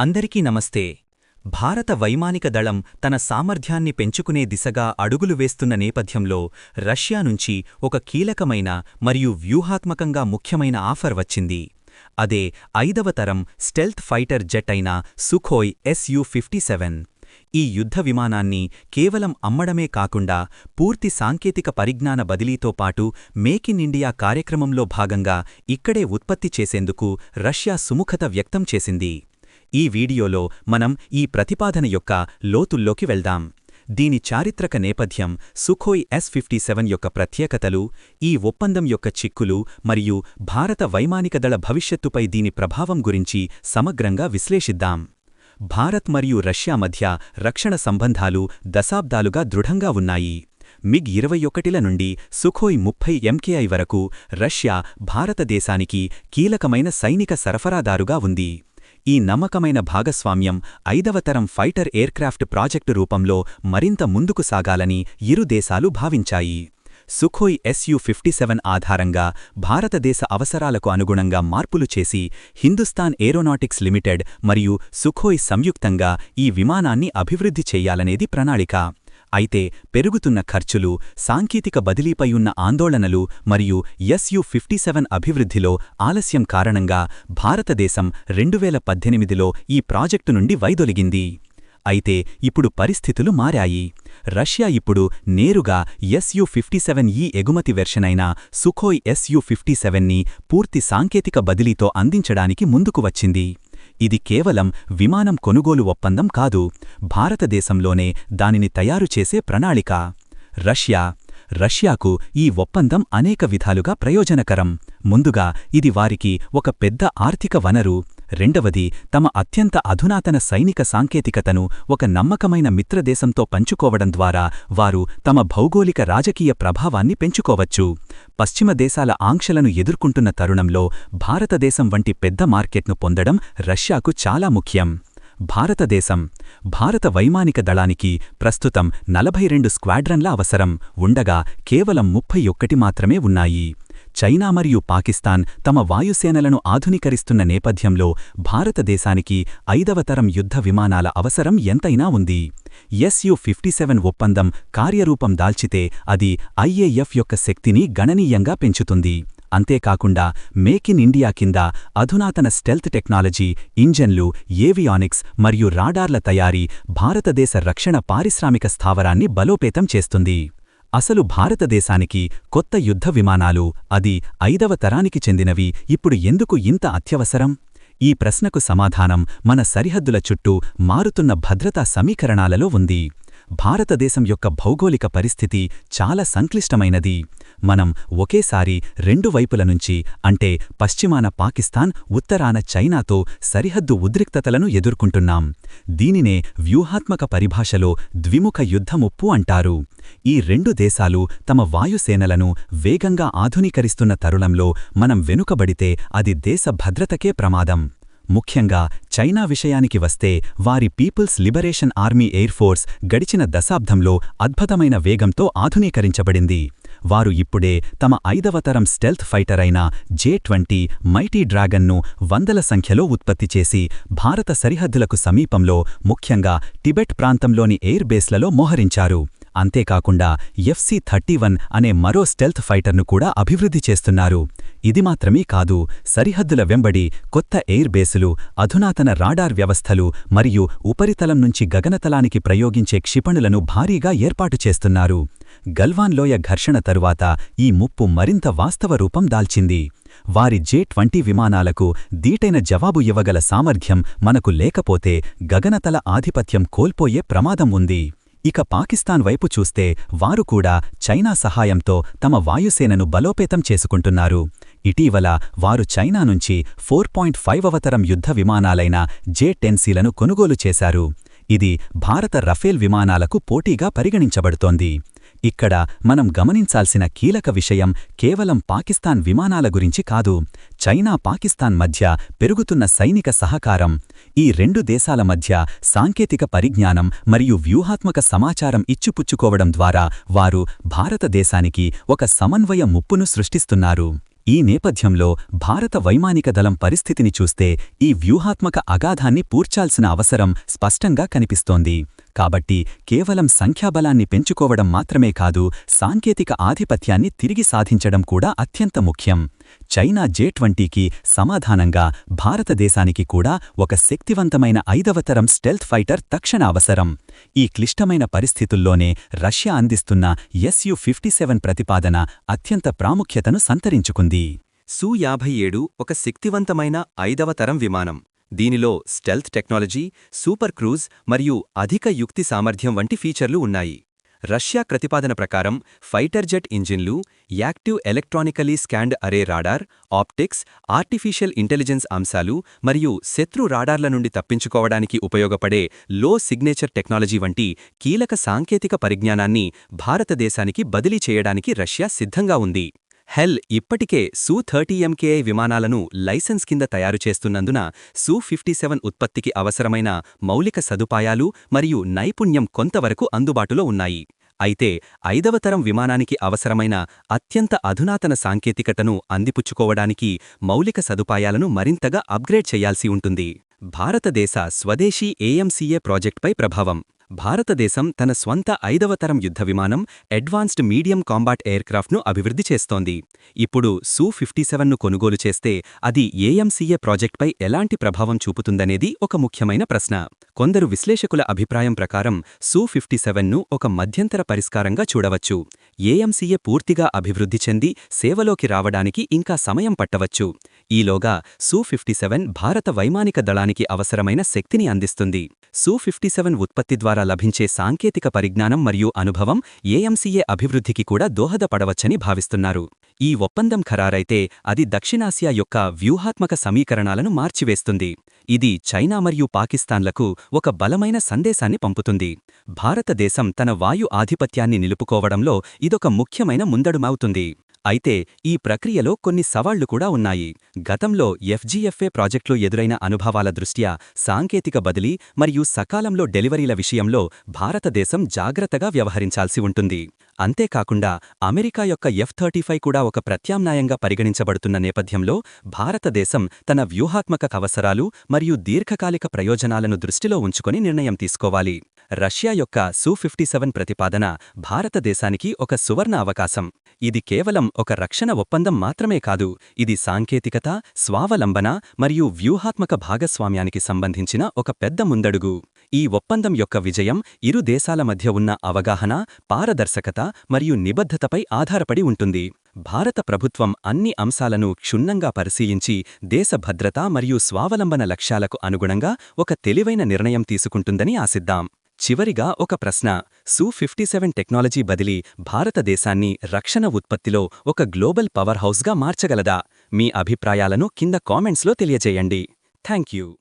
అందరికీ నమస్తే. భారత వైమానిక దళం తన సామర్థ్యాన్ని పెంచుకునే దిశగా అడుగులు వేస్తున్న నేపథ్యంలో రష్యా నుంచి ఒక కీలకమైన మరియు వ్యూహాత్మకంగా ముఖ్యమైన ఆఫర్ వచ్చింది. అదే ఐదవ తరం స్టెల్త్ ఫైటర్ జెట్ అయిన సుఖోయ్ ఎస్యు ఫిఫ్టీ సెవెన్. ఈ యుద్ధ విమానాన్ని కేవలం అమ్మడమే కాకుండా పూర్తి సాంకేతిక పరిజ్ఞాన బదిలీతో పాటు మేక్ ఇన్ ఇండియా కార్యక్రమంలో భాగంగా ఇక్కడే ఉత్పత్తి చేసేందుకు రష్యా సుముఖత వ్యక్తం చేసింది. ఈ వీడియోలో మనం ఈ ప్రతిపాదన యొక్క లోతుల్లోకి వెళ్దాం. దీని చారిత్రక నేపథ్యం సుఖోయ్ ఎస్ ఫిఫ్టీ సెవెన్ యొక్క ప్రత్యేకతలు ఈ ఒప్పందం యొక్క చిక్కులు మరియు భారత వైమానిక దళ భవిష్యత్తుపై దీని ప్రభావం గురించి సమగ్రంగా విశ్లేషిద్దాం. భారత్ మరియు రష్యా మధ్య రక్షణ సంబంధాలు దశాబ్దాలుగా దృఢంగా ఉన్నాయి. మిగ్ ఇరవై ఒకటిల నుండి సుఖోయ్ ముప్పై ఎంకేఐ వరకు రష్యా భారతదేశానికి కీలకమైన సైనిక సరఫరాదారుగా ఉంది. ఈ నమ్మకమైన భాగస్వామ్యం ఐదవ తరం ఫైటర్ ఎయిర్క్రాఫ్ట్ ప్రాజెక్టు రూపంలో మరింత ముందుకు సాగాలని ఇరు దేశాలు భావించాయి. సుఖోయ్ ఎస్యు ఫిఫ్టీ సెవెన్ ఆధారంగా భారతదేశ అవసరాలకు అనుగుణంగా మార్పులు చేసి హిందుస్థాన్ ఏరోనాటిక్స్ లిమిటెడ్ మరియు సుఖోయ్ సంయుక్తంగా ఈ విమానాన్ని అభివృద్ధి చెయ్యాలనేది ప్రణాళిక. అయితే పెరుగుతున్న ఖర్చులు సాంకేతిక బదిలీపై ఉన్న ఆందోళనలు మరియు ఎస్యు ఫిఫ్టీ సెవెన్ అభివృద్ధిలో ఆలస్యం కారణంగా భారతదేశం రెండువేల పద్దెనిమిదిలో ఈ ప్రాజెక్టు నుండి వైదొలిగింది. అయితే ఇప్పుడు పరిస్థితులు మారాయి. రష్యా ఇప్పుడు నేరుగా ఎస్యు ఫిఫ్టీ సెవెన్ ఈ ఎగుమతి వెర్షనైన సుఖోయ్ ఎస్యు ఫిఫ్టీ సెవెన్ని పూర్తి సాంకేతిక బదిలీతో అందించడానికి ముందుకు వచ్చింది. ఇది కేవలం విమానం కొనుగోలు ఒప్పందం కాదు భారతదేశంలోనే దానిని తయారు చేసే ప్రణాళిక. రష్యా. రష్యాకు ఈ ఒప్పందం అనేక విధాలుగా ప్రయోజనకరం. ముందుగా ఇది వారికి ఒక పెద్ద ఆర్థిక వనరు. రెండవది తమ అత్యంత అధునాతన సైనిక సాంకేతికతను ఒక నమ్మకమైన మిత్రదేశంతో పంచుకోవడం ద్వారా వారు తమ భౌగోళిక రాజకీయ ప్రభావాన్ని పెంచుకోవచ్చు. పశ్చిమ దేశాల ఆంక్షలను ఎదుర్కొంటున్న తరుణంలో భారతదేశం వంటి పెద్ద మార్కెట్ను పొందడం రష్యాకు చాలా ముఖ్యం. భారతదేశం భారత వైమానిక దళానికి ప్రస్తుతం నలభై రెండు స్క్వాడ్రన్ల అవసరం ఉండగా కేవలం ముప్పై ఒక్కటి మాత్రమే ఉన్నాయి. చైనా మరియు పాకిస్తాన్ తమ వాయుసేనలను ఆధునీకరిస్తున్న నేపథ్యంలో భారతదేశానికి ఐదవ తరం యుద్ధ విమానాల అవసరం ఎంతైనా ఉంది. ఎస్యు ఫిఫ్టీ సెవెన్ ఒప్పందం కార్యరూపం దాల్చితే అది ఐఏఎఫ్ యొక్క శక్తిని గణనీయంగా పెంచుతుంది. అంతేకాకుండా మేక్ ఇన్ ఇండియా కింద అధునాతన స్టెల్త్ టెక్నాలజీ ఇంజన్లు ఏవియానిక్స్ మరియు రాడార్ల తయారీ భారతదేశ రక్షణ పారిశ్రామిక స్థావరాన్ని బలోపేతం చేస్తుంది. అసలు భారతదేశానికి కొత్త యుద్ధ విమానాలు అది ఐదవ తరానికి చెందినవి ఇప్పుడు ఎందుకు ఇంత అత్యవసరం? ఈ ప్రశ్నకు సమాధానం మన సరిహద్దుల చుట్టూ మారుతున్న భద్రతా సమీకరణాలలో ఉంది. భారతదేశం యొక్క భౌగోళిక పరిస్థితి చాలా సంక్లిష్టమైనది. మనం ఒకేసారి రెండు వైపుల నుంచి అంటే పశ్చిమాన పాకిస్తాన్ ఉత్తరాన చైనాతో సరిహద్దు ఉద్రిక్తతలను ఎదుర్కొంటున్నాం. దీనినే వ్యూహాత్మక పరిభాషలో ద్విముఖ యుద్ధముప్పు అంటారు. ఈ రెండు దేశాలు తమ వాయుసేనలను వేగంగా ఆధునీకరిస్తున్న తరుణంలో మనం వెనుకబడితే అది దేశ భద్రతకే ప్రమాదం. ముఖ్యంగా చైనా విషయానికి వస్తే వారి people's liberation army air force గడిచిన దశాబ్దంలో అద్భుతమైన వేగంతో ఆధునీకరించబడింది. వారు ఇప్పుడే తమ ఐదవ తరం స్టెల్త్ ఫైటర్ అయిన జే ట్వంటీ మైటీ డ్రాగన్ను వందల సంఖ్యలో ఉత్పత్తి చేసి భారత సరిహద్దులకు సమీపంలో ముఖ్యంగా టిబెట్ ప్రాంతంలోని ఎయిర్ బేస్లలో మోహరించారు. అంతేకాకుండా ఎఫ్సి థర్టీ వన్ అనే మరో స్టెల్త్ ఫైటర్ను కూడా అభివృద్ధి చేస్తున్నారు. ఇది మాత్రమే కాదు సరిహద్దుల వెంబడి కొత్త ఎయిర్ బేసులు అధునాతన రాడార్ వ్యవస్థలు మరియు ఉపరితలం నుంచి గగనతలానికి ప్రయోగించే క్షిపణులను భారీగా ఏర్పాటు చేస్తున్నారు. గల్వాన్ లోయ ఘర్షణ తరువాత ఈ ముప్పు మరింత వాస్తవ రూపం దాల్చింది. వారి జే ట్వంటీ విమానాలకు దీటైన జవాబు ఇవ్వగల సామర్థ్యం మనకు లేకపోతే గగనతల ఆధిపత్యం కోల్పోయే ప్రమాదం ఉంది. ఇక పాకిస్తాన్ వైపు చూస్తే వారు కూడా చైనా సహాయంతో తమ వాయుసేనను బలోపేతం చేసుకుంటున్నారు. ఇటీవల వారు చైనా నుంచి ఫోర్ పాయింట్ ఫైవ్ అవతరం యుద్ధ విమానాలైన జే టెన్సీలను కొనుగోలు చేశారు. ఇది భారత రఫేల్ విమానాలకు పోటీగా పరిగణించబడుతోంది. ఇక్కడ మనం గమనించాల్సిన కీలక విషయం కేవలం పాకిస్తాన్ విమానాల గురించి కాదు చైనా పాకిస్తాన్ మధ్య పెరుగుతున్న సైనిక సహకారం ఈ రెండు దేశాల మధ్య సాంకేతిక పరిజ్ఞానం మరియు వ్యూహాత్మక సమాచారం ఇచ్చిపుచ్చుకోవడం ద్వారా వారు భారతదేశానికి ఒక సమన్వయ ముప్పును సృష్టిస్తున్నారు. ఈ నేపథ్యంలో భారత వైమానిక దళం పరిస్థితిని చూస్తే ఈ వ్యూహాత్మక అగాధాన్ని పూర్చాల్సిన అవసరం స్పష్టంగా కనిపిస్తోంది. కాబట్టి కేవలం సంఖ్యాబలాన్ని పెంచుకోవడం మాత్రమే కాదు సాంకేతిక ఆధిపత్యాన్ని తిరిగి సాధించడం కూడా అత్యంత ముఖ్యం. చైనా జే ట్వంటీకి సమాధానంగా భారతదేశానికి కూడా ఒక శక్తివంతమైన ఐదవతరం స్టెల్త్ ఫైటర్ తక్షణ అవసరం. ఈ క్లిష్టమైన పరిస్థితుల్లోనే రష్యా అందిస్తున్న ఎస్యు ఫిఫ్టీ సెవెన్ ప్రతిపాదన అత్యంత ప్రాముఖ్యతను సంతరించుకుంది. సు యాభై ఏడు ఒక శక్తివంతమైన ఐదవ తరం విమానం. దీనిలో స్టెల్త్ టెక్నాలజీ సూపర్ క్రూజ్ మరియు అధిక యుక్తి సామర్థ్యం వంటి ఫీచర్లు ఉన్నాయి. రష్యా ప్రతిపాదన ప్రకారం fighter jet ఇంజిన్లు active electronically scanned array radar optics artificial intelligence అంశాలు మరియు శత్రు రాడార్ల నుండి తప్పించుకోవడానికి ఉపయోగపడే లో సిగ్నేచర్ టెక్నాలజీ వంటి కీలక సాంకేతిక పరిజ్ఞానాన్ని భారతదేశానికి బదిలీ చేయడానికి రష్యా సిద్ధంగా ఉంది. హెల్ ఇప్పటికే సూ థర్టీ ఎంకేఐ విమానాలను లైసెన్స్ కింద తయారు చేస్తున్నందున సూ ఫిఫ్టీ సెవెన్ ఉత్పత్తికి అవసరమైన మౌలిక సదుపాయాలు మరియు నైపుణ్యం కొంతవరకు అందుబాటులో ఉన్నాయి. అయితే ఐదవ తరం విమానానికి అవసరమైన అత్యంత అధునాతన సాంకేతికతను అందిపుచ్చుకోవడానికి మౌలిక సదుపాయాలను మరింతగా అప్గ్రేడ్ చేయాల్సి ఉంటుంది. భారతదేశ స్వదేశీ ఏఎంసీఏ ప్రాజెక్ట్పై ప్రభావం భారతదేశం తన స్వంత ఐదవ తరం యుద్ధ విమానం అడ్వాన్స్డ్ మీడియం కాంబాట్ ఎయిర్క్రాఫ్ట్ను అభివృద్ధి చేస్తోంది. ఇప్పుడు సూ ఫిఫ్టీ సెవెన్ను కొనుగోలు చేస్తే అది ఏఎంసీఏ ప్రాజెక్ట్పై ఎలాంటి ప్రభావం చూపుతుందనేది ఒక ముఖ్యమైన ప్రశ్న. కొందరు విశ్లేషకుల అభిప్రాయం ప్రకారం సూ ఫిఫ్టీ సెవెన్ను ఒక మధ్యంతర పరిష్కారంగా చూడవచ్చు. ఏఎంసీఏ పూర్తిగా అభివృద్ధి చెంది సేవలోకి రావడానికి ఇంకా సమయం పట్టవచ్చు. ఈలోగా సూ ఫిఫ్టీ సెవెన్ భారత వైమానిక దళానికి అవసరమైన శక్తిని అందిస్తుంది. సూ ఫిఫ్టీ సెవెన్ ఉత్పత్తి ద్వారా లభించే సాంకేతిక పరిజ్ఞానం మరియు అనుభవం ఏఎంసీఏ అభివృద్ధికి కూడా దోహదపడవచ్చని భావిస్తున్నారు. ఈ ఒప్పందం ఖరారైతే అది దక్షిణాసియా యొక్క వ్యూహాత్మక సమీకరణాలను మార్చివేస్తుంది. ఇది చైనా మరియు పాకిస్తాన్లకు ఒక బలమైన సందేశాన్ని పంపుతుంది. భారతదేశం తన వాయు ఆధిపత్యాన్ని నిలుపుకోవడంలో ఇదొక ముఖ్యమైన ముందడుమవుతుంది. అయితే ఈ ప్రక్రియలో కొన్ని సవాళ్ళు కూడా ఉన్నాయి. గతంలో ఎఫ్జీఎఫ్ఏ ప్రాజెక్టులో ఎదురైన అనుభవాల దృష్ట్యా సాంకేతిక బదిలీ మరియు సకాలంలో డెలివరీల విషయంలో భారతదేశం జాగ్రత్తగా వ్యవహరించాల్సి ఉంటుంది. అంతేకాకుండా అమెరికా యొక్క ఎఫ్ థర్టీ కూడా ఒక ప్రత్యామ్నాయంగా పరిగణించబడుతున్న నేపథ్యంలో భారతదేశం తన వ్యూహాత్మక అవసరాలు మరియు దీర్ఘకాలిక ప్రయోజనాలను దృష్టిలో ఉంచుకొని నిర్ణయం తీసుకోవాలి. రష్యా యొక్క సూ ఫిఫ్టీ సెవెన్ ప్రతిపాదన భారతదేశానికి ఒక సువర్ణ అవకాశం. ఇది కేవలం ఒక రక్షణ ఒప్పందం మాత్రమే కాదు ఇది సాంకేతికత స్వావలంబన మరియు వ్యూహాత్మక భాగస్వామ్యానికి సంబంధించిన ఒక పెద్ద ముందడుగు. ఈ ఒప్పందం యొక్క విజయం ఇరు దేశాల మధ్య ఉన్న అవగాహన పారదర్శకత మరియు నిబద్ధతపై ఆధారపడి ఉంటుంది. భారత ప్రభుత్వం అన్ని అంశాలను క్షుణ్ణంగా పరిశీలించి దేశ భద్రత మరియు స్వావలంబన లక్ష్యాలకు అనుగుణంగా ఒక తెలివైన నిర్ణయం తీసుకుంటుందని ఆశిద్దాం. చివరిగా ఒక ప్రశ్న. సూ ఫిఫ్టీ సెవెన్ టెక్నాలజీ బదిలీ భారతదేశాన్ని రక్షణ ఉత్పత్తిలో ఒక గ్లోబల్ పవర్ హౌస్గా మార్చగలదా? మీ అభిప్రాయాలను కింద కామెంట్స్లో తెలియజేయండి. Thank you.